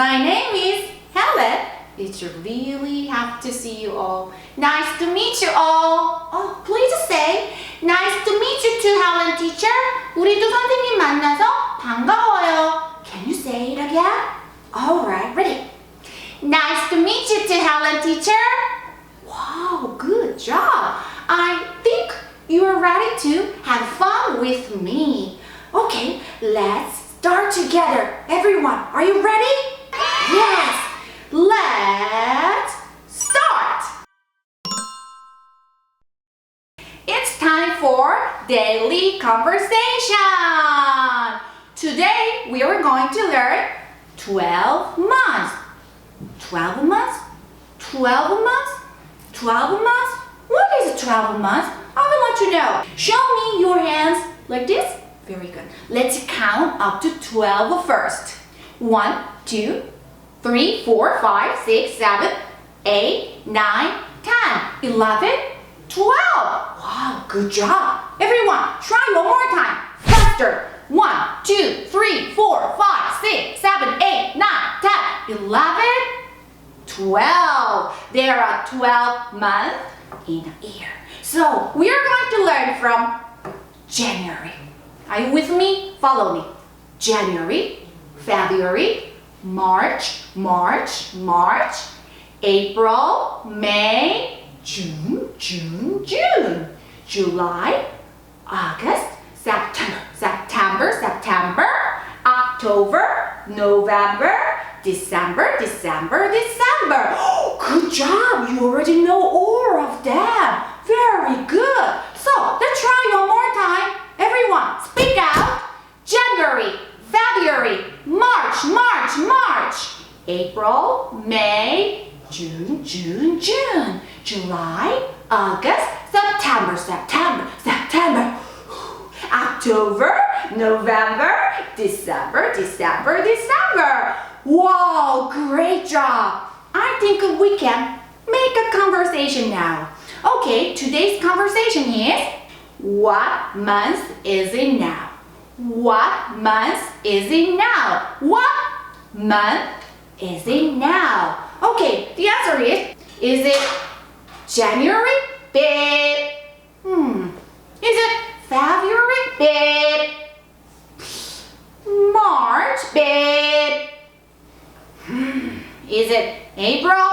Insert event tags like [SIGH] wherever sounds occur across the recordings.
My name is Helen. It's really happy to see you all. Nice to meet you all. Oh, please say nice to meet you too, Helen teacher. 우리도 선생님 만나서 반가워요. Can you say it again? All right, ready. Nice to meet you too, Helen teacher. Wow, good job. I think you are ready to have fun with me. Okay, let's start together. Everyone, are you ready? Yes. Let's start. It's time for daily conversation. Today we are going to learn 12 months. 12 months? 12 months? 12 months? What is 12 months? I would like to know. Show me your hands like this. Very good. Let's count up to 12 first. 1, 2, 3, 4, 5, 6, 7, 8, 9, 10, 11, 12. Wow, good job. Everyone, try one more time. Faster. 1, 2, 3, 4, 5, 6, 7, 8, 9, 10, 11, 12. There are 12 months in a year. So we are going to learn from January. Are you with me? Follow me. January, February, March, March, March, April, May, June, June, June, July, August, September, September, September, October, November, December, December, December. [GASPS] Good job! You already know all of them. Very good. So let's try one more time. Everyone, speak out. January, February, March, March, March, April, May, June, June, June, July, August, September, September, September. October, November, December, December, December. Wow, great job. I think we can make a conversation now. Okay, today's conversation is what month is it now? What month is it now? What month is it now? Okay, the answer is is it January? Babe. Hmm. Is it February? Babe. March? Babe. Hmm. Is it April?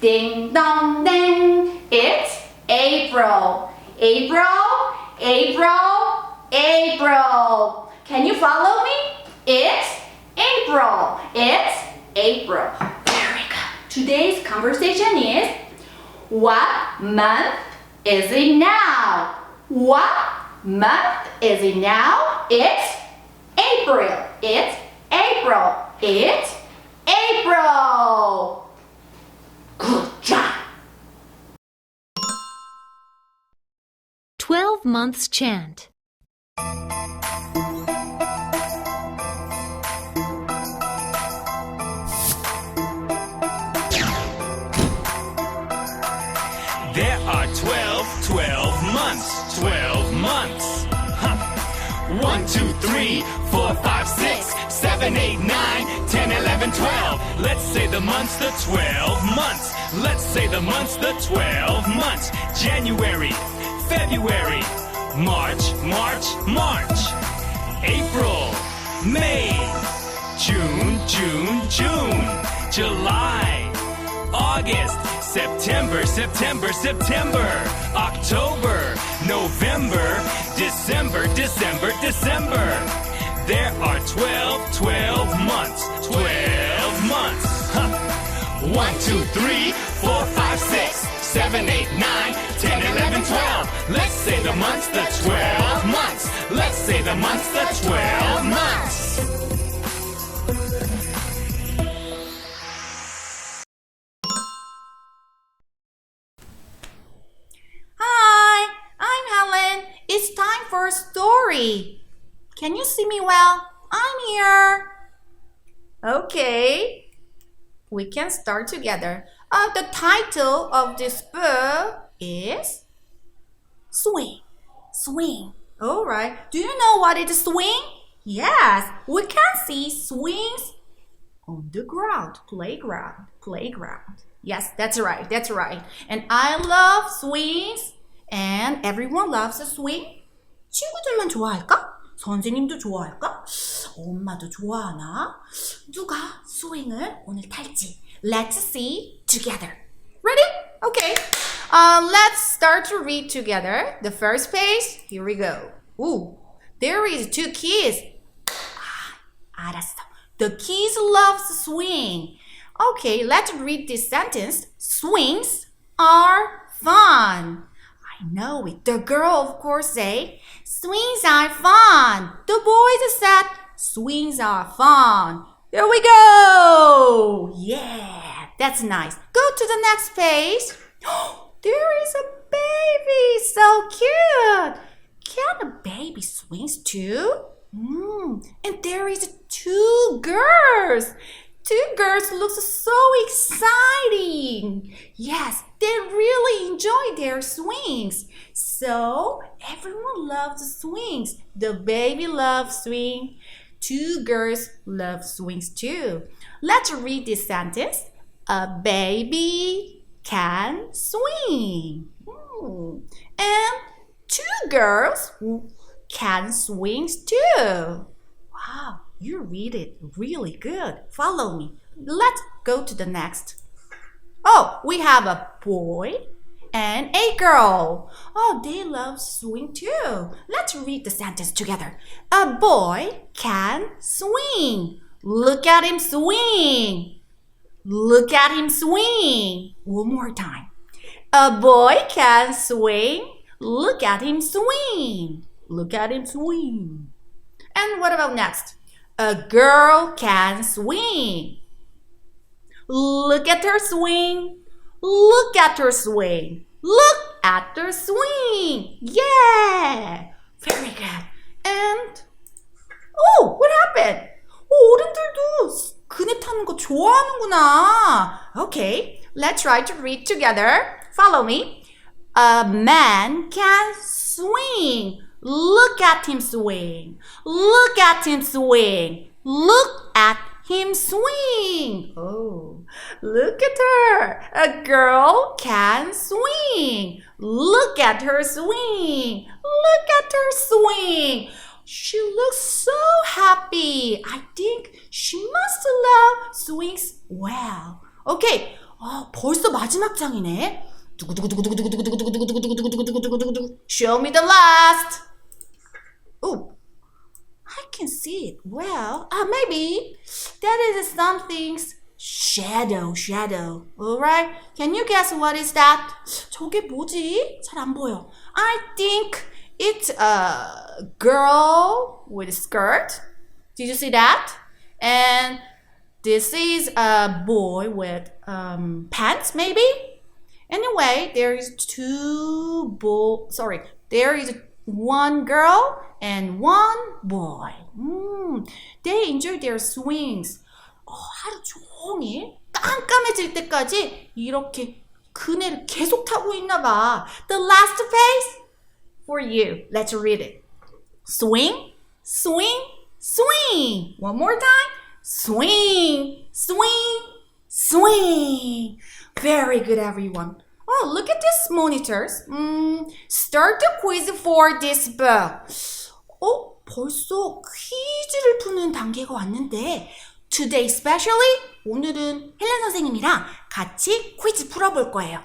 Ding dong ding. It's April. April, April, April. Can you follow me? It's April. It's April. Very good. Today's conversation is what month is it now? What month is it now? It's April. It's April. It's April. Good job. 12 months chant. There are 12, 12 months, 12 months. Huh. 1, 2, 3, 4, 5, 6, 7, 8, 9, 10, 11, 12. Let's say the months, the 12 months. Let's say the months, the 12 months. January, February, March, March, March. April, May, June, June, June, July, August, September, September, September, October, November, December, December, December. There are 12, 12 months, 12 months. Huh. 1, 2, 3, 4, 5, 6, 7, 8, 9, 10, 11, 12. Let's say the months, the 12 months. Let's say the months, the 12 months. Hi, I'm Helen. It's time for a story. Can you see me well? I'm here. Okay, we can start together. Uh, the title of this book is Swing. Swing. All right. Do you know what is swing? Yes, we can see swings on the ground. Playground. Playground. Yes, that's right. That's right. And I love swings. And everyone loves a swing. 친구들만 좋아할까? 선생님도 좋아할까? 엄마도 좋아하나? 누가 스윙을 오늘 탈지? Let's see together. Ready? Okay. Uh, let's start to read together. The first page. Here we go. Ooh, there is two kids. 아, 알았어. The kids love swing. Okay, let's read this sentence. Swings are fun. I know it. The girl, of course, say, swings are fun. The boys said, swings are fun. Here we go. Yeah, that's nice. Go to the next page. [GASPS] there is a baby. So cute. Can a baby swings too? Mm. And there is two girls. Two girls look so exciting. Yes, they really enjoy their swings. So everyone loves swings. The baby loves swing. Two girls love swings too. Let's read this sentence. A baby can swing. Hmm. And two girls can swing too. Wow, you read it really good. Follow me. Let's go to the next. Oh, we have a boy and a girl. Oh, they love swing too. Let's read the sentence together. A boy can swing. Look at him swing. Look at him swing. One more time. A boy can swing. Look at him swing. Look at him swing. And what about next? A girl can swing. Look at her swing. Look at her swing. Look at her swing. Yeah. Very good. And oh, what happened? 어, 어른들도 그네 타는 거 좋아하는구나. Okay, let's try to read together. Follow me. A man can swing. Look at him swing. Look at him swing. Look at him swing. Oh, look at her. A girl can swing. Look at her swing. Look at her swing. She looks so happy. I think she must love swings well. Okay. Oh, 벌써 마지막 장이네. Show me the last. Oh. I can see it well. Ah, maybe that is something's shadow, shadow. Alright? Can you guess what is that? 저게 뭐지? 잘 안 보여. I think it's a girl with a skirt. Did you see that? And this is a boy with um, pants, maybe. Anyway, there is two boy. Sorry, there is one girl and one boy. Mm, they enjoy their swings. 어, 하루 종일 깜깜해질 때까지 이렇게 그네를 계속 타고 있나 봐. The last page for you. Let's read it. Swing, swing, swing. One more time. Swing, swing, swing. Very good, everyone. Oh, look at these monitors. Mm, start the quiz for this book. 어, 벌써 퀴즈를 푸는 단계가 왔는데 today especially 오늘은 헬렌 선생님이랑 같이 퀴즈 풀어볼 거예요.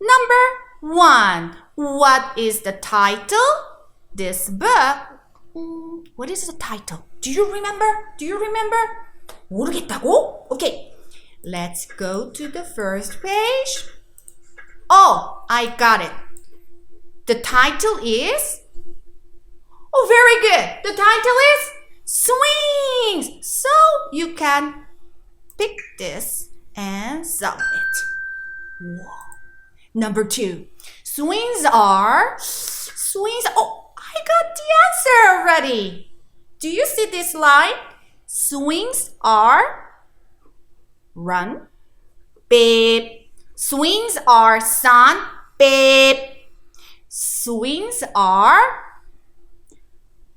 Number one. What is the title? This book. Mm, what is the title? Do you remember? Do you remember? 모르겠다고? Okay. Let's go to the first page. Oh, I got it. The title is. Oh, very good. The title is Swings. So you can pick this and solve it. Wow. Number two. Swings are. Swings. Oh, I got the answer already. Do you see this line? Swings are run, beep. Swings are sun, beep. Swings are,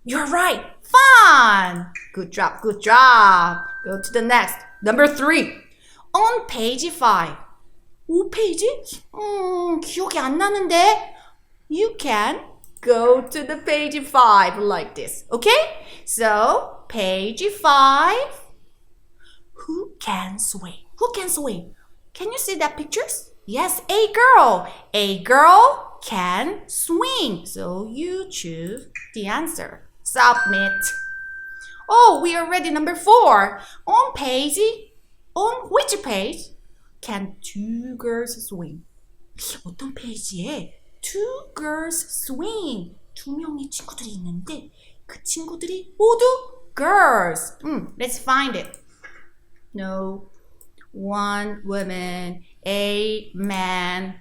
you're right, fun. Good job, good job. go to the next. Number three. On page five. 5페이지? 음, 기억이 안 나는데. You can go to the page five like this. Okay? So, page five. Who can swing? Who can swing? Can you see that pictures? Yes, a girl. A girl can swing. So you choose the answer. Submit. Oh, we are ready. Number four. On page, on which page can two girls swing? 어떤 페이지에 two girls swing? 두 명의 친구들이 있는데 그 친구들이 모두 girls. 음, let's find it. No. One woman, a man,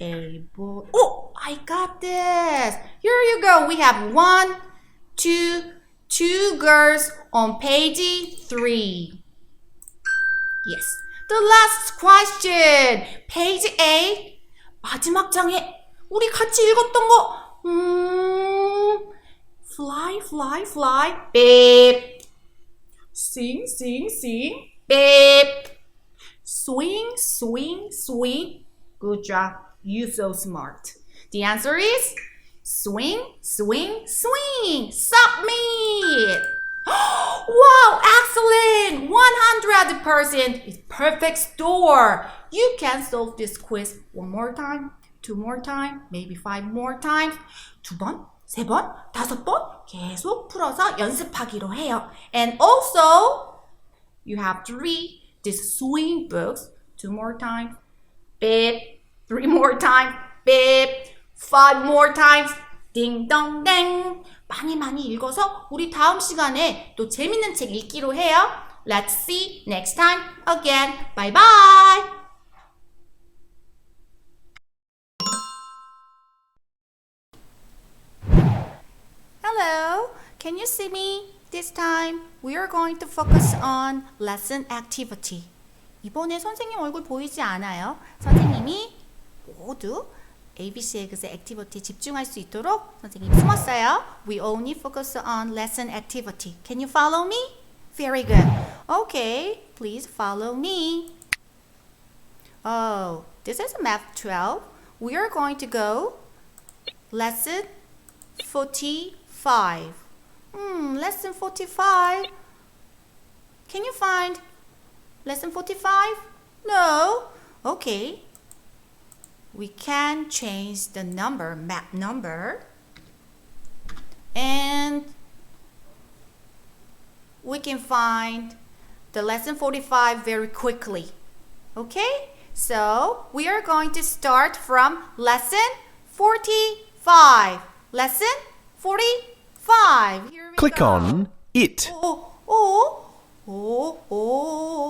a boy. Oh, I got this. Here you go. We have one, two, two girls on page three. Yes. The last question. Page 8. 마지막 장에 우리 같이 읽었던 거. 음, fly, fly, fly. beep. Sing, sing, sing. beep. Swing, swing, swing. Good job. You so smart. The answer is swing, swing, swing. Submit. [GASPS] wow, excellent! 100% is perfect score. You can solve this quiz one more time, two more time, maybe five more times. 두 번, 세 번, 다섯 번 계속 풀어서 연습하기로 해요. And also, you have to read these swing books two more times, beep, three more times, beep, five more times, ding. 많이 많이 읽어서 우리 다음 시간에 또 재밌는 책 읽기로 해요. Let's see next time again. Bye bye. Hello, can you see me? This time we are going to focus on lesson activity. 이번에 선생님 얼굴 보이지 않아요. 선생님이 모두 ABC 에그의 액티비티에 집중할 수 있도록 선생님 숨었어요. We only focus on lesson activity. Can you follow me? Very good. Okay, please follow me. Oh, this is math 12. We are going to go lesson 45. Hmm, lesson 45. Can you find lesson 45? No. Okay. we can change the number, map number. And we can find the lesson 45 very quickly. Okay? So, we are going to start from lesson 45. Lesson 45. Here we Click go. on it. Oh, oh, oh, oh.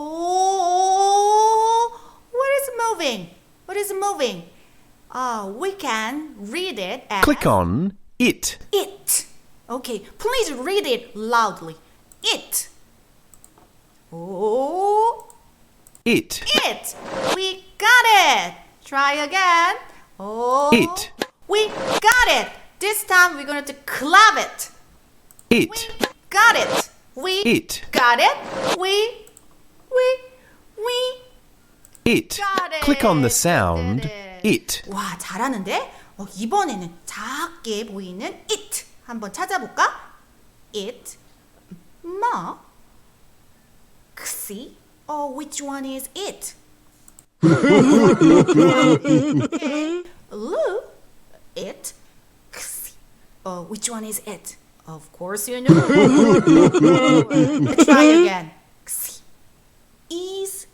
oh. What is moving? What is moving? Oh, we can read it as Click on it. it. Okay, please read it loudly. It. Oh, It. it. We got it. Try again. Oh, It. We got it. This time we're going to clap it. It. We got it. We It. got it. We, we, we. It. It. Click on the sound Did it. it. 와, 잘하는데? 어, 이번에는 작게 보이는 it 한번 찾아볼까? it, 뭐, 크시. Oh, which one is it? Lu, it, 크시. Oh, which one is it? Of course you know. Let's try again. 크시. Is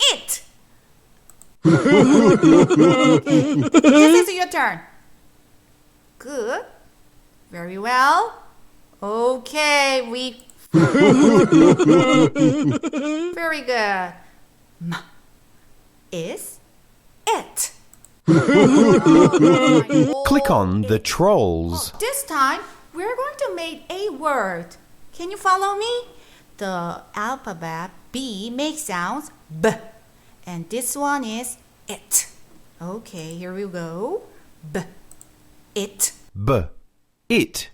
it? This is your turn. Good. Very well. Okay, we. Very good. M is it. Click on the trolls. Oh, this time, we're going to make a word. Can you follow me? The alphabet B makes sounds B. And this one is it. Okay, here we go. B. It. B. It.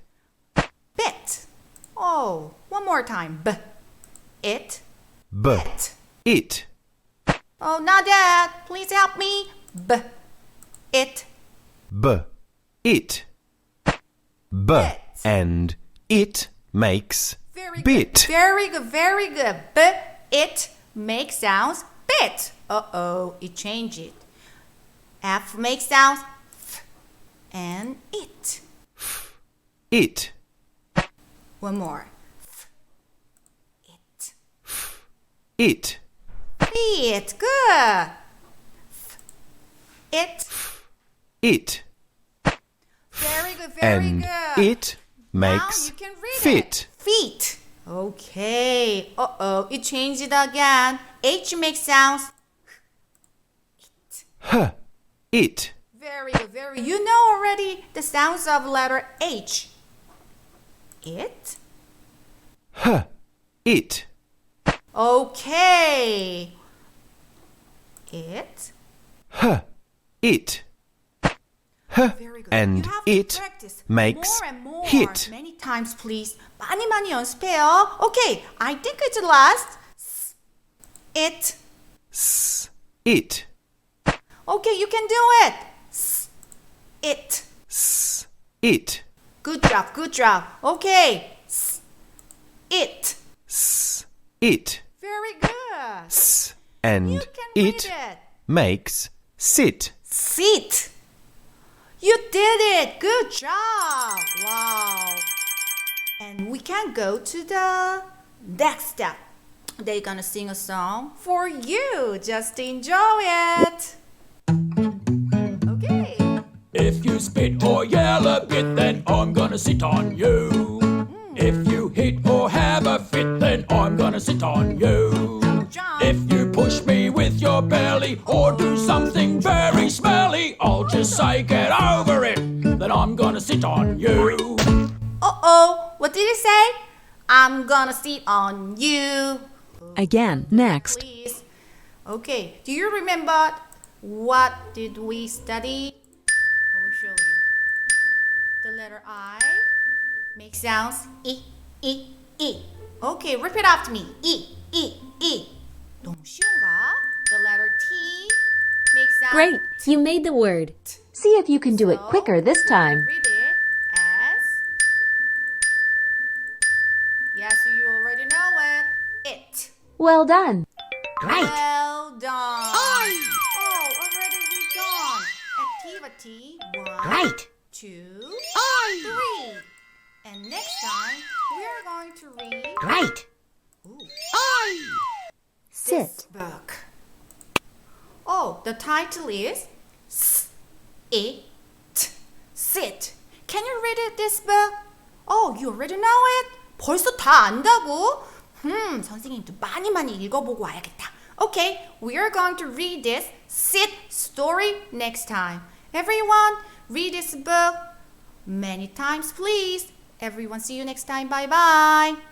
Bit. Oh, one more time. B. It. B. It. Oh, not that. Please help me. B. It. B. It. B. Bit. And it makes Very bit. good. Very good. Very good. B. It makes sounds bit. Uh oh, it changed it. F makes sounds f and it. It. One more. F. It. It. It. Good. F. It. It. Very good. Very And good. it makes now you can read fit. It. Feet. Okay. Uh oh, it changed it again. H makes sounds. It. H. It. Very. Very. You know already the sounds of letter H. It. H. It. Okay. It. H. It H. Very good. And you have to it practice makes more and more. hit. Many times, please. 많이 많이 연습해요. Okay. I think it's last. S- It. S. It. Okay, you can do it. S- It. S. It. Good job. Good job. Okay. S- It. S. It. Very good. S. And You can read it it. makes sit. Sit. You did it. Good job. Wow. And we can go to the next step. They're gonna sing a song for you. Just enjoy it. Okay. If you spit or yell a bit, then I'm gonna sit on you. Hmm. If you hit or have a fit, then I'm gonna sit on you. If you push me with your belly or do something very smelly, I'll just say get over it, then I'm gonna sit on you. Uh oh. What did he say? I'm gonna sit on you. Again, next. Please. Okay. Do you remember what did we study? I will show you. The letter I makes sounds e e e. Okay, repeat after me. E e e. 너무 쉬운가? The letter T makes sounds Great, you made the word. See if you can do it quicker this time. Read it as. Yes, you already know it. It. Well done. Great. Well done. Oh, already we done. Activity one, two, three. And next time we are going to read Great. Sit. book. Oh, the title is S It Sit. Can you read it this book? Oh, you already know it? 벌써 다 안다고? 음, 선생님도 많이 많이 읽어보고 와야겠다. Okay, we are going to read this sit story next time. Everyone, read this book many times, please. Everyone, see you next time. Bye bye.